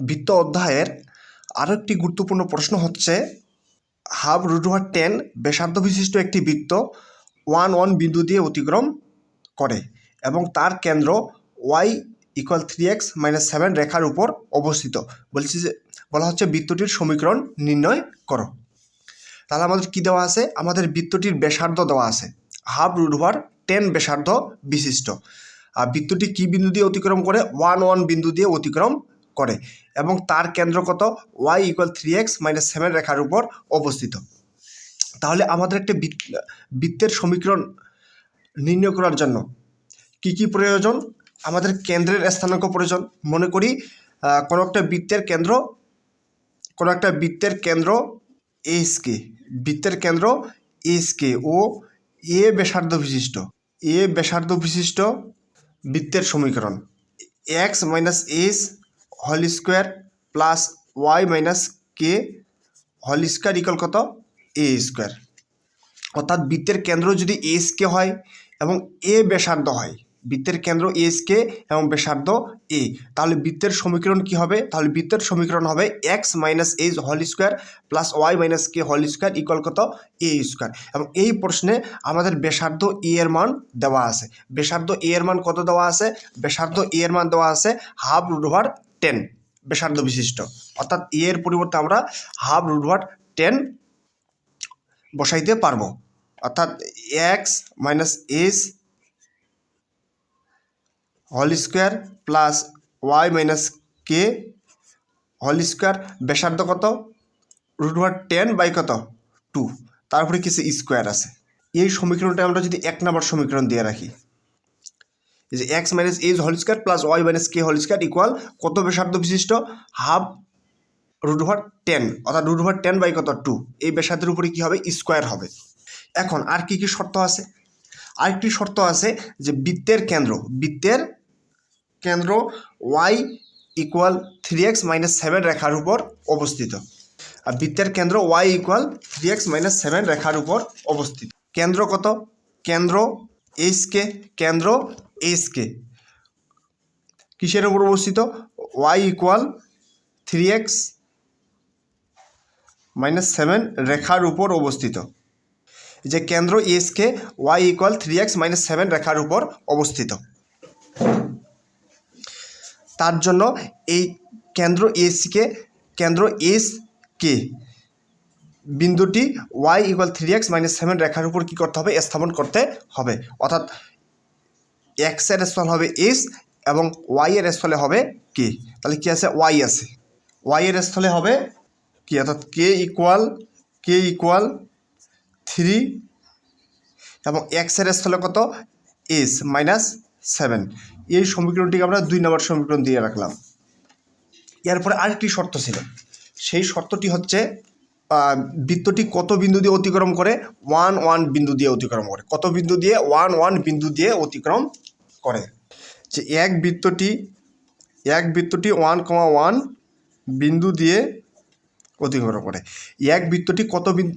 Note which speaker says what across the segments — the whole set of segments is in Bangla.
Speaker 1: বৃত্ত অধ্যায়ের আরও একটি গুরুত্বপূর্ণ প্রশ্ন হচ্ছে হাফ ওভার টেন ব্যাসার্ধ বিশিষ্ট একটি বৃত্ত ওয়ান ওয়ান বিন্দু দিয়ে অতিক্রম করে এবং তার কেন্দ্র y equal three x minus seven রেখার উপর অবস্থিত। বলছি যে, বলা হচ্ছে বৃত্তটির সমীকরণ নির্ণয় করো। তাহলে আমাদের কি দেওয়া আছে? আমাদের বৃত্তটির ব্যাসার্ধ দেওয়া আছে। হাফ রুট টেন ব্যাসার্ধ বিশিষ্ট। আর বৃত্তটি কি বিন্দু দিয়ে অতিক্রম করে? ওয়ান ওয়ান বিন্দু দিয়ে অতিক্রম করে এবং তার কেন্দ্র কত? Y equal three x minus seven রেখার উপর অবস্থিত। তাহলে আমাদের একটা বৃত্ত- বৃত্তের সমীকরণ নির্ণয় করার জন্য কি কি প্রয়োজন? আমাদের কেন্দ্রের স্থানাঙ্ক প্রয়োজন। মনে করি কোনো একটা বৃত্তের কেন্দ্র, কোনো একটা বৃত্তের কেন্দ্র এসকে বৃত্তের কেন্দ্র এসকে ও এ ব্যাসার্ধ বিশিষ্ট এ ব্যাসার্ধ বিশিষ্ট বৃত্তের সমীকরণ x minus h whole square plus y minus k whole square equal কত? এ স্কোয়ার অর্থাৎ বৃত্তের কেন্দ্র যদি এস কে হয় এবং এ ব্যাসার্ধ হয়, বৃত্তের কেন্দ্র এস কে এবং ব্যাসার্ধ এ তাহলে বৃত্তের সমীকরণ কি হবে? তাহলে বৃত্তের সমীকরণ হবে x minus h whole square plus y minus k whole square equal কত? এ স্কোয়ার এবং এই প্রশ্নে আমাদের ব্যাসার্ধ এ এর মান দেওয়া আছে। ব্যাসার্ধ এ এর মান কত দেওয়া আছে? ব্যাসার্ধ এ এর মান দেওয়া আছে হাফ রুট ওভার টেন ব্যাসার্ধ বিশিষ্ট। অর্থাৎ এ এর পরিবর্তে আমরা হাফ রুট ওভার টেন বসাইতে পারব। অর্থাৎ x minus h whole square plus y minus k whole square ব্যাসার্ধ কত? রুট ওভার টেন বাই কত? টু তারপরে কিছু স্কোয়ার আছে। এই সমীকরণটা আমরা যদি এক নম্বর সমীকরণ দিয়ে রাখি। যে x minus h whole square plus y minus k whole square equal কত ব্যাসার্ধ বিশিষ্ট? হাফ রুট ওভার টেন অর্থাৎ রুট ওভার টেন বাই কত? টু এই ব্যাসার্ধের উপরে কী হবে? স্কোয়ার হবে। এখন আর কি কি শর্ত আছে? আরেকটি শর্ত আছে যে বৃত্তের কেন্দ্র বৃত্তের কেন্দ্র y equal three x minus seven রেখার উপর অবস্থিত। আর বৃত্তের কেন্দ্র y equal three x minus seven রেখার উপর অবস্থিত। কেন্দ্র কত? কেন্দ্র এইচকে কেন্দ্র এইচকে কিসের উপর অবস্থিত? Y equal three x minus seven রেখার উপর অবস্থিত। যে কেন্দ্র h k y equal three x minus seven রেখার উপর অবস্থিত। তার জন্য এই কেন্দ্র এসকে কেন্দ্র এস কে বিন্দুটি y equal three x minus seven রেখার উপর কী করতে হবে? স্থাপন করতে হবে। অর্থাৎ এক্সের স্থল হবে এস এবং ওয়াই এর স্থলে হবে কে তাহলে কি আছে? ওয়াই আছে। ওয়াই এর স্থলে হবে কি? অর্থাৎ k equal k equal three এবং এক্সের স্থলে কত? এস মাইনাস সেভেন এই সমীকরণটিকে আমরা দুই নম্বর সমীকরণ দিয়ে রাখলাম। এরপরে আরেকটি শর্ত ছিল। সেই শর্তটি হচ্ছে বৃত্তটি কত বিন্দু দিয়ে অতিক্রম করে? ওয়ান ওয়ান বিন্দু দিয়ে অতিক্রম করে। কত বিন্দু দিয়ে? ওয়ান ওয়ান বিন্দু দিয়ে অতিক্রম করে। যে এক বৃত্তটি এক বৃত্তটি ওয়ান কমা ওয়ান বিন্দু দিয়ে অতিক্রম করে। এক বৃত্তটি কত বিন্দু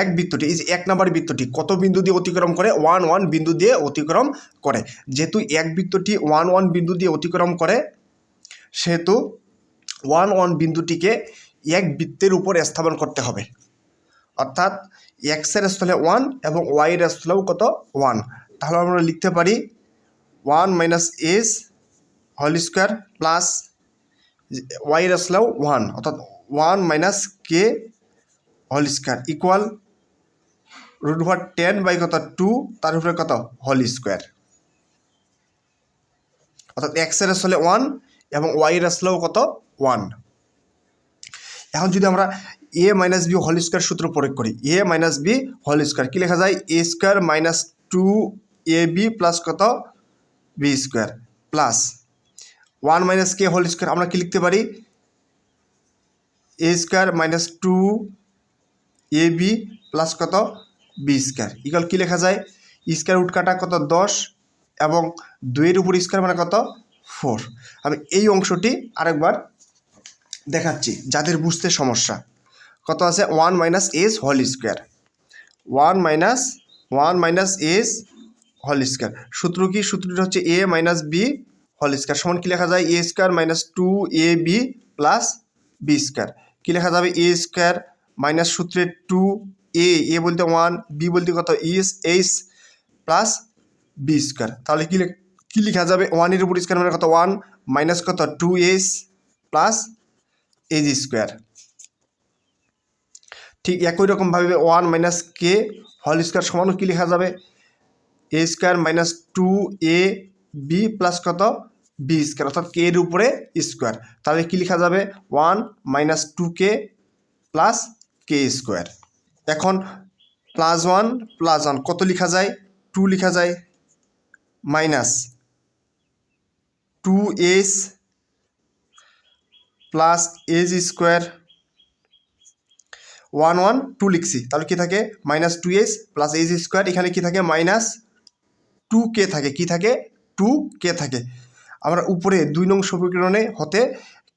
Speaker 1: এক বৃত্তটি এক নাম্বার বৃত্তটি, কত বিন্দু দিয়ে অতিক্রম করে? ওয়ান ওয়ান বিন্দু দিয়ে অতিক্রম করে। যেহেতু এক বৃত্তটি ওয়ান ওয়ান বিন্দু দিয়ে অতিক্রম করে, সেহেতু ওয়ান ওয়ান বিন্দুটিকে এক বৃত্তের উপর স্থাপন করতে হবে। অর্থাৎ এক্সের স্থলে ওয়ান এবং ওয়াইয়ের স্থলেও কত ওয়ান তাহলে আমরা লিখতে পারি one minus h whole square plus ওয়াইয়ের স্থলেও ওয়ান অর্থাৎ one minus k whole square equal root over ten by কত টু তার উপরে কত হোল স্কোয়ার অর্থাৎ এক্সের স্থলে ওয়ান এবং ওয়াইয়ের আসলেও কত ওয়ান এখন যদি আমরা a minus b whole square সূত্র প্রয়োগ করি a minus b whole square কী লেখা যায়? A square minus two a b plus কত? B square plus one minus k whole square আমরা কি লিখতে পারি? A square minus two a b plus কত? বি স্কোয়ার ইকাল কী লেখা যায়? স্কোয়ার রুট কাটা কত? দশ, এবং দুইয়ের উপর স্কোয়ার মানে কত? ফোর আমি এই অংশটি আরেকবার দেখাচ্ছি, যাদের বুঝতে সমস্যা। কত আছে? One minus h whole square. One minus one minus h whole square. সূত্র কি? সূত্রটি হচ্ছে a minus b whole square. সমান কী লেখা যায়? A square minus two a b plus b square. কী লেখা যাবে? এ স্কোয়ার মাইনাস সূত্রে টু এ। এ বলতে ওয়ান, বি বলতে কত? H h plus b square. তাহলে কী কী লেখা যাবে? ওয়ানের উপর স্কোয়ার মানে কত? ওয়ান মাইনাস কত? Two h plus h square ঠিক একই রকমভাবে ওয়ান মাইনাস কে হল স্কোয়ার সমানও কী লেখা যাবে? A square minus two a b plus কত? বি স্কোয়ার অর্থাৎ কে এর উপরে স্কোয়ার তাহলে কী লেখা যাবে? One minus two k plus k square এখন প্লাস ওয়ান প্লাস ওয়ান কত লেখা যায়? টু লেখা যায়। Minus two h plus h square one one two লিখছি। তাহলে কী থাকে? Minus two h plus h square এখানে কী থাকে? মাইনাস টু কে থাকে। কী থাকে? টু কে থাকে। আমরা উপরে দুই নং সমীকরণে হতে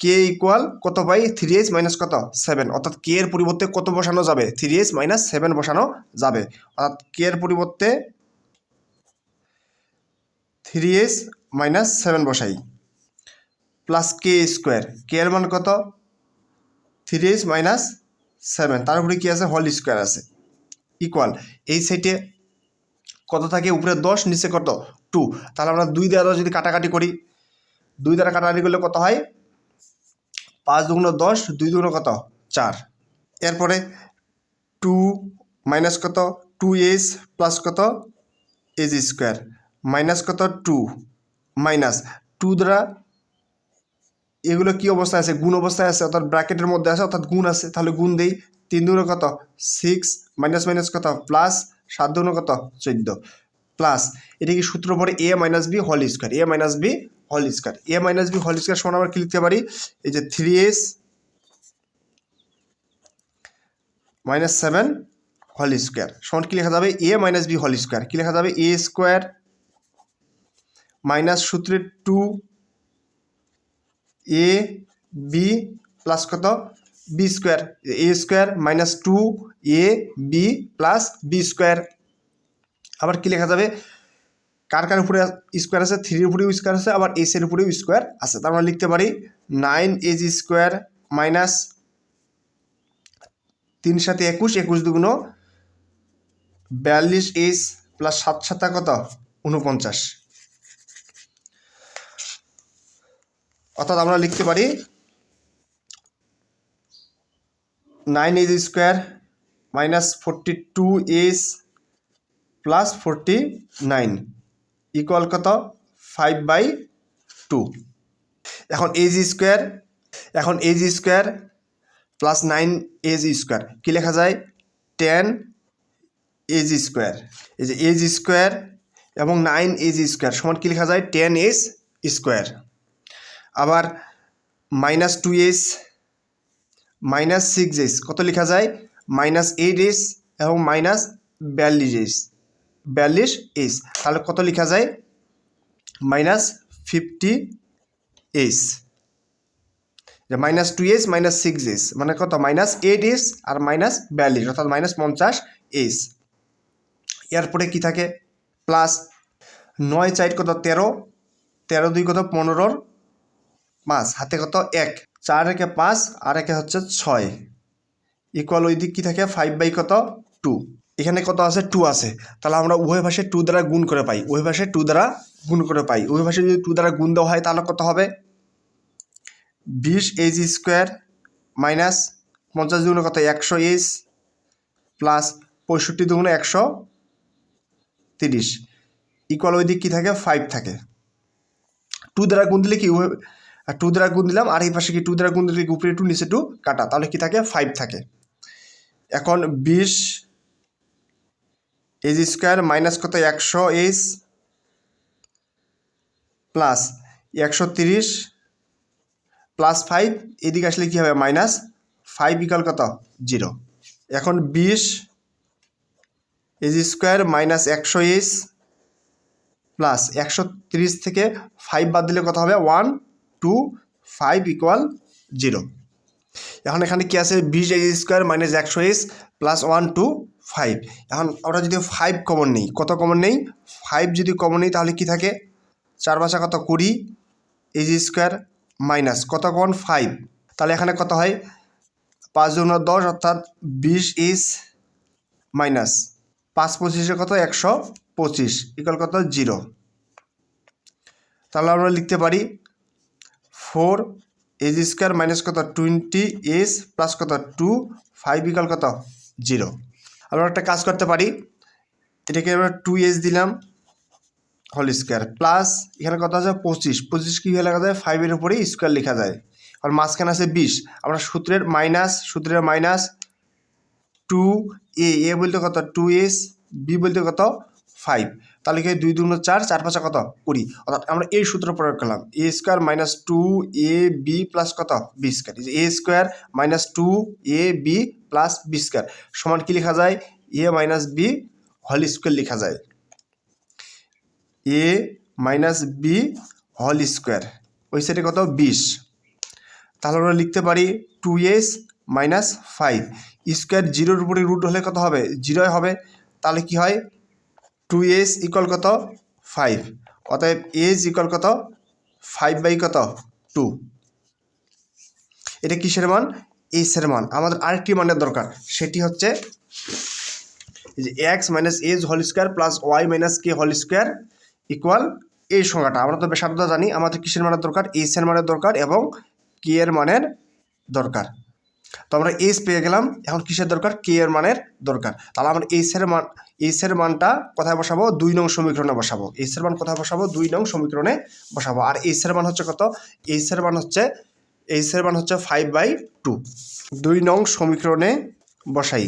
Speaker 1: কে ইকুয়াল কত পাই? থ্রি এইচ মাইনাস কত? সেভেন অর্থাৎ কে এর পরিবর্তে কত বসানো যাবে? থ্রি এইচ মাইনাস সেভেন বসানো যাবে। অর্থাৎ কে এর পরিবর্তে থ্রি এইচ মাইনাস সেভেন বসাই। প্লাস কে স্কোয়ার কে এর মান কত? থ্রি এইচ মাইনাস সেভেন তার উপরে কী আছে? হোল স্কোয়ার আছে। ইকুয়াল এই সাইডে কত থাকে? উপরে দশ, নিচে কত? টু তাহলে আমরা দুই দ্বারা যদি কাটাকাটি করি, দুই দ্বারা কাটাকাটি করলে কত হয়? পাঁচ দুগুণ দশ, দুই দুগুণ কত? চার। এরপরে টু মাইনাস কত? টু এস প্লাস কত? এজ স্কোয়ার মাইনাস কত? টু মাইনাস টু দ্বারা এগুলো কি অবস্থায় আছে? গুণ অবস্থায় আছে, অর্থাৎ ব্র্যাকেটের মধ্যে আছে, অর্থাৎ গুণ আছে। তাহলে গুণ দেই। তিন দুগুণ কত? সিক্স মাইনাস মাইনাস কত? প্লাস সাত দুগুণ কত? চোদ্দ। প্লাস এটা কি সূত্র পরে a minus b whole square a minus b whole square a minus b whole square সমান আমরা কি লিখতে পারি? এই যে three h minus seven whole square সমান কি লেখা যাবে? A minus b whole square কি লেখা যাবে? এ স্কোয়ার মাইনাস সূত্রের টু এ বি প্লাস কত? B square a square minus two a b plus b square আবার কি লেখা যাবে? কার কার উপরে স্কোয়ার আছে? থ্রির উপরেও স্কোয়ার আছে, আবার এস এর উপরেও স্কোয়ার আছে। তার আমরা লিখতে পারি নাইন এজ স্কোয়ার মাইনাস তিন সাথে একুশ একুশ দুগুণ বিয়াল্লিশ এস প্লাস সাত সাতা কত? উনপঞ্চাশ অর্থাৎ আমরা লিখতে পারি nine h square minus forty two h plus forty nine equal কত? Five by two. এখন এজ স্কোয়ার, এখন h square plus nine h square. কী লেখা যায়? Ten h square. এই যে এজ স্কোয়ার এবং নাইন এজ স্কোয়ার, সমান কী লেখা যায়? Ten h square. আবার minus two h minus six h কত লেখা যায়? মাইনাস এইট এস এবং মাইনাস বিয়াল্লিশ এস বিয়াল্লিশ এস তাহলে কত লেখা যায়? Minus fifty h minus two h minus six h মানে কত? মাইনাস এইট এস আর মাইনাস বিয়াল্লিশ, অর্থাৎ মাইনাস পঞ্চাশ এস এরপরে কি থাকে? প্লাস নয় চার কত তেরো তেরো দুই কত পনেরোর পাঁচ, হাতে কত? এক। চার একে পাঁচ, আর একে হচ্ছে ছয়। ইকুয়াল ওই দিক কী থাকে? ফাইভ বাই কত? টু এখানে কত আছে? টু আছে। তাহলে আমরা উভয় ভাষায় টু দ্বারা গুণ করে পাই। উভয় ভাষায় টু দ্বারা গুণ করে পাই। উভয় ভাষায় যদি টু দ্বারা গুণ দেওয়া হয়, তাহলে কত হবে? বিশ এইচ স্কোয়ার মাইনাস পঞ্চাশ দুগুণে কত? একশো এইচ প্লাস পঁয়ষট্টি দুগুণে একশো তিরিশ। ইকুয়াল ওই দিক কী থাকে? ফাইভ থাকে। টু দ্বারা গুণ দিলে কি টু দ্বারা গুণ দিলাম, আর এই পাশে কি টু দ্বারা গুণ দিলে উপরে টু নিচে টু কাটা। তাহলে কি থাকে? ফাইভ থাকে। এখন বিশ এইচ স্কোয়ার মাইনাস কত? একশো এইচ প্লাস একশো তিরিশ প্লাস ফাইভ এদিকে আসলে কী হবে? মাইনাস ফাইভ ইকাল কত? জিরো এখন বিশ এইচ স্কোয়ার মাইনাস একশো এইচ প্লাস একশো তিরিশ থেকে ফাইভ বাদ দিলে কত হবে? One two five equal zero. এখন এখানে কি আছে? বিশ এইচ স্কোয়ার মাইনাস একশো h plus one two five. এখন আমরা যদি ফাইভ কমন নেই, কত কমন নেই? ফাইভ যদি কমন নেই, তাহলে কি থাকে? চার বাসা কত? কুড়ি এজ স্কোয়ার মাইনাস কত কমন? ফাইভ। তাহলে এখানে কত হয়? পাঁচ দুগুণ দশ অর্থাৎ বিশ ইজ মাইনাস পাঁচ পঁচিশে কত? একশো পঁচিশ। ইকাল কত? জিরো। তাহলে আমরা লিখতে পারি ফোর এজ স্কোয়ার মাইনাস কত? টোয়েন্টি, এস প্লাস কত? টু, ফাইভ ইকাল কত? জিরো। আমরা একটা কাজ করতে পারি। এটাকে আমরা টু এস দিলাম, হোল স্কোয়ার। প্লাস এখানে কত আছে? পঁচিশ। পঁচিশ কীভাবে লেখা যায় ফাইভের উপরে স্কোয়ার লেখা যায়। আর মাঝখানে আছে বিশ। আমরা সূত্রের মাইনাস সূত্রের মাইনাস টু এ। এ বলতে কত? টু এস, বি বলতে কত? ফাইভ। তাহলে কি দুই দুগুণ চার চার পাঁচা কত? কুড়ি। অর্থাৎ আমরা এই সূত্র প্রয়োগ করলাম। A square minus two a b plus কত? B square. A square minus two a b plus b square. সমান কি লেখা যায়? A minus b whole square লেখা যায়। A minus b whole square. ওই সাইডে কত? বিশ। তাহলে আমরা লিখতে পারি two h minus five. Square জিরোর উপরে রুট হলে কত হবে? জিরোই হবে। তাহলে কি হয়? টু এস ইকুয়াল কত? ফাইভ অতএব এজ ইকুয়াল কত? ফাইভ বাই কত? টু এটা কিসের মান? এসের মান। আমাদের আরেকটি মানের দরকার। সেটি হচ্ছে যে x minus h whole square plus y minus k whole square equal এই সংখ্যাটা আমরা তো বেশাব্দ জানি। আমাদের কিসের মানের দরকার? এস এর মানের দরকার এবং কে এর মানের দরকার। তো আমরা এস পেয়ে গেলাম। এখন কিসের দরকার? কে এর মানের দরকার। তাহলে আমরা এস এর মান এস এর মানটা কোথায় বসাবো? দুই নং সমীকরণে বসাবো। এস এর মান কোথায় বসাবো? দুই নং সমীকরণে বসাবো। আর এস এর মান হচ্ছে কত? এস এর মান হচ্ছে এস এর মান হচ্ছে ফাইভ বাই টু দুই নং সমীকরণে বসাই।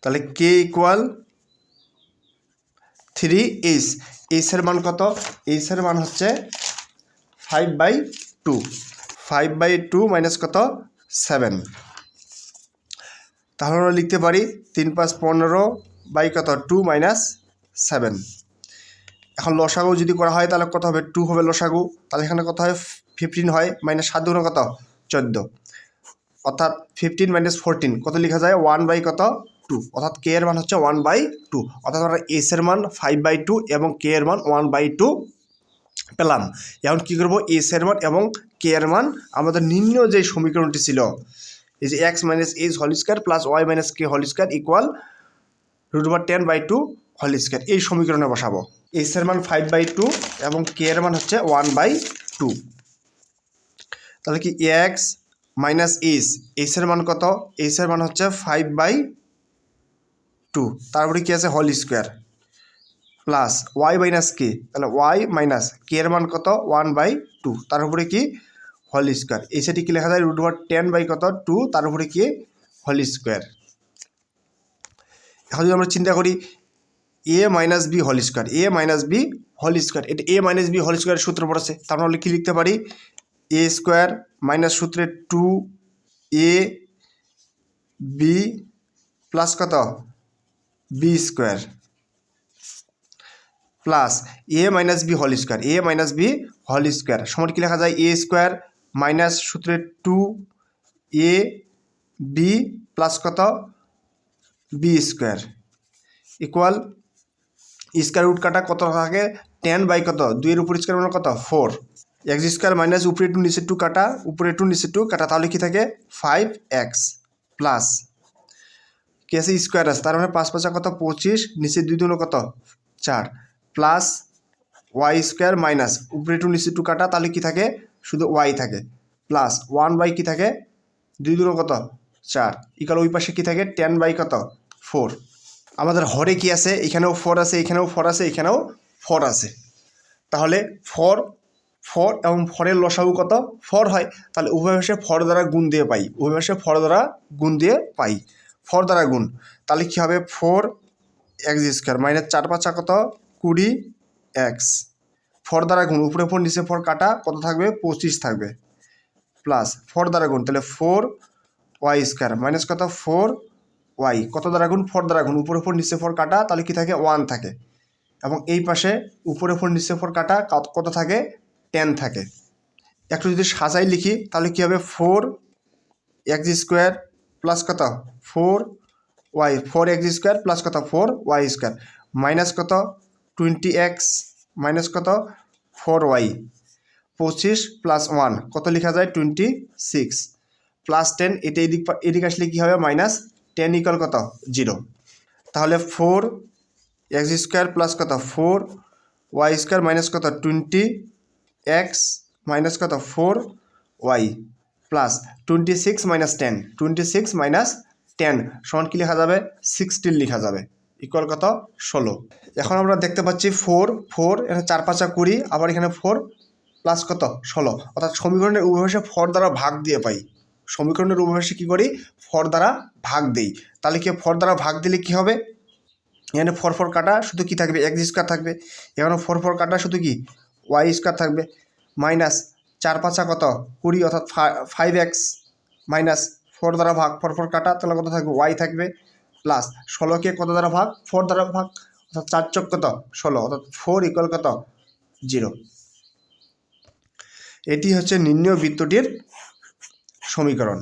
Speaker 1: তাহলে কে ইকুয়াল থ্রি এইচ এইচের মান কত? এইচের মান হচ্ছে five by two five by two minus কত? সেভেন তাহলে আমরা লিখতে পারি তিন পাঁচ পনেরো বাই কত? টু মাইনাস সেভেন এখন লসাগু যদি করা হয় তাহলে কত হবে? টু হবে লসাগু। তাহলে এখানে কত হয়? ফিফটিন হয়। মাইনাস সাত দুগুণ কত? চোদ্দ। অর্থাৎ ফিফটিন মাইনাস ফোরটিন কত লেখা যায়? ওয়ান বাই কত? টু অর্থাৎ কে এর মান হচ্ছে ওয়ান বাই টু অর্থাৎ আমরা এস এর মান ফাইভ বাই টু এবং কে এর মান ওয়ান বাই টু পেলাম। এখন কী করব? এস এর মান এবং কে এর মান, আমাদের নিম্ন যে সমীকরণটি ছিল, এই যে x minus h whole square plus y minus k whole square equal root over ten by two whole square এই সমীকরণে বসাবো। এস এর মান ফাইভ বাই টু এবং কে এর মান হচ্ছে ওয়ান বাই টু তাহলে কি এক্স মাইনাস এইচ এস এর মান কত? এস এর মান হচ্ছে ফাইভ বাই টু তারপরে কি আছে? Whole square plus y minus k তাহলে ওয়াই মাইনাস কে এর মান কত? ওয়ান বাই টু তার উপরে কি হোল স্কোয়ার এই সেটি কি লেখা যায়? রুট ওভার টেন বাই কত? টু তার উপরে কি? হোল স্কোয়ার এখন যদি আমরা চিন্তা করি a minus b whole square a minus b whole square এটা এ মাইনাস বি হোল স্কোয়ারের সূত্র পড়েছে, তার মানে কি লিখতে পারি? এ স্কোয়ার মাইনাস সূত্রে টু এ বি প্লাস কত? B square plus a minus b whole square a minus b whole square সমান কি লেখা যায়? এ স্কোয়ার মাইনাস সূত্রে টু এ বি প্লাস কত? B square. Equal square root কাটা কত থাকে? টেন বাই কত? দুইয়ের উপর স্কোয়ার মানে কত? ফোর। এক্স স্কোয়ার মাইনাস উপরে টু, নিচে টু কাটা, উপরে টু, নিচে টু কাটা, তাহলে কি থাকে? Five x plus. কি আছে স্কোয়ার আছে, তার মানে পাঁচ পাঁচা কত? পঁচিশ, নিচে দুই দুনো কত? চার। প্লাস ওয়াই স্কোয়ার মাইনাস, উপরে টু, নিচে টু কাটা, তাহলে কি থাকে? শুধু ওয়াই থাকে। প্লাস ওয়ান বাই কী থাকে? দুই দুনো কত? চার। ইকাল ওই পাশে কী থাকে? টেন বাই কত? ফোর আমাদের হরে কি আছে? এখানেও ফোর আছে, এখানেও ফোর আছে, এখানেও ফোর আছে। তাহলে ফোর ফোর এবং ফরের লসাগু কত? ফোর হয়। তাহলে উভয় ভাষে ফর দ্বারা গুণ দিয়ে পাই। উভয় ভাষে ফর দ্বারা গুণ দিয়ে পাই। ফর দ্বারা গুণ। তাহলে কী হবে? ফোর এক্স স্কোয়ার মাইনাস চার পাঁচা কত? কুড়ি এক্স ফর দ্বারা গুণ, উপরে ফোর, নিচে ফোর কাটা, কত থাকবে? পঁচিশ থাকবে। প্লাস ফোর দ্বারা গুণ, তাহলে ফোর ওয়াই স্কোয়ার মাইনাস কত? ফোর ওয়াই কত দ্বারা গুণ? ফোর দ্বারা গুণ, উপরে ফোর, নিচে ফোর কাটা, তাহলে কী থাকে? ওয়ান থাকে। এবং এই পাশে উপরে ফোর, নিচে ফোর কাটা, কত- থাকে? টেন থাকে। একটু যদি সাজাই লিখি, তাহলে কী হবে? ফোর এক্স স্কোয়ার প্লাস কত? Four y four x square plus কত? ফোর ওয়াই স্কোয়ার মাইনাস কত? টোয়েন্টি এক্স মাইনাস কত? Four y. পঁচিশ প্লাস ওয়ান, কত লেখা যায়? Twenty six. প্লাস টেন, এটা এদিক এদিকে আসলে কী হবে? মাইনাস টেন ইকাল কত? জিরো। তাহলে ফোর এক্স স্কোয়ার প্লাস কত? ফোর ওয়াই স্কোয়ার মাইনাস কত? টোয়েন্টি এক্স মাইনাস কত? Four y plus twenty six minus ten. Twenty six minus ten. সমান কী লেখা যাবে? সিক্সটিন লেখা যাবে। ইকুয়াল কত? ষোলো। এখন আমরা দেখতে পাচ্ছি ফোর ফোর, এখানে চার, পাঁচা কুড়ি, আবার এখানে ফোর প্লাস কত? ষোলো। অর্থাৎ সমীকরণের উভয়সে ফর দ্বারা ভাগ দিয়ে পাই। সমীকরণের উভয়সে কী করি? ফর দ্বারা ভাগ দিই। তাহলে কি ফর দ্বারা ভাগ দিলে কি হবে? এখানে ফোর ফোর কাটা শুধু কি থাকবে? এক্স স্কোয়ার থাকবে। এখানে ফোর ফোর কাটা শুধু কি? ওয়াই স্কোয়ার থাকবে। মাইনাস চার, পাঁচা কত? কুড়ি, অর্থাৎ ফাইভ এক্স মাইনাস ফোর দ্বারা ভাগ, ফোর ফোর কাটা, তাহলে কত থাকবে? ওয়াই থাকবে। প্লাস ষোলোকে কত দ্বারা ভাগ? ফোর দ্বারা ভাগ, অর্থাৎ চার চক কত? ষোলো, অর্থাৎ ফোর ইকুয়াল কত? জিরো এটি হচ্ছে নির্ণয় বৃত্তটির সমীকরণ।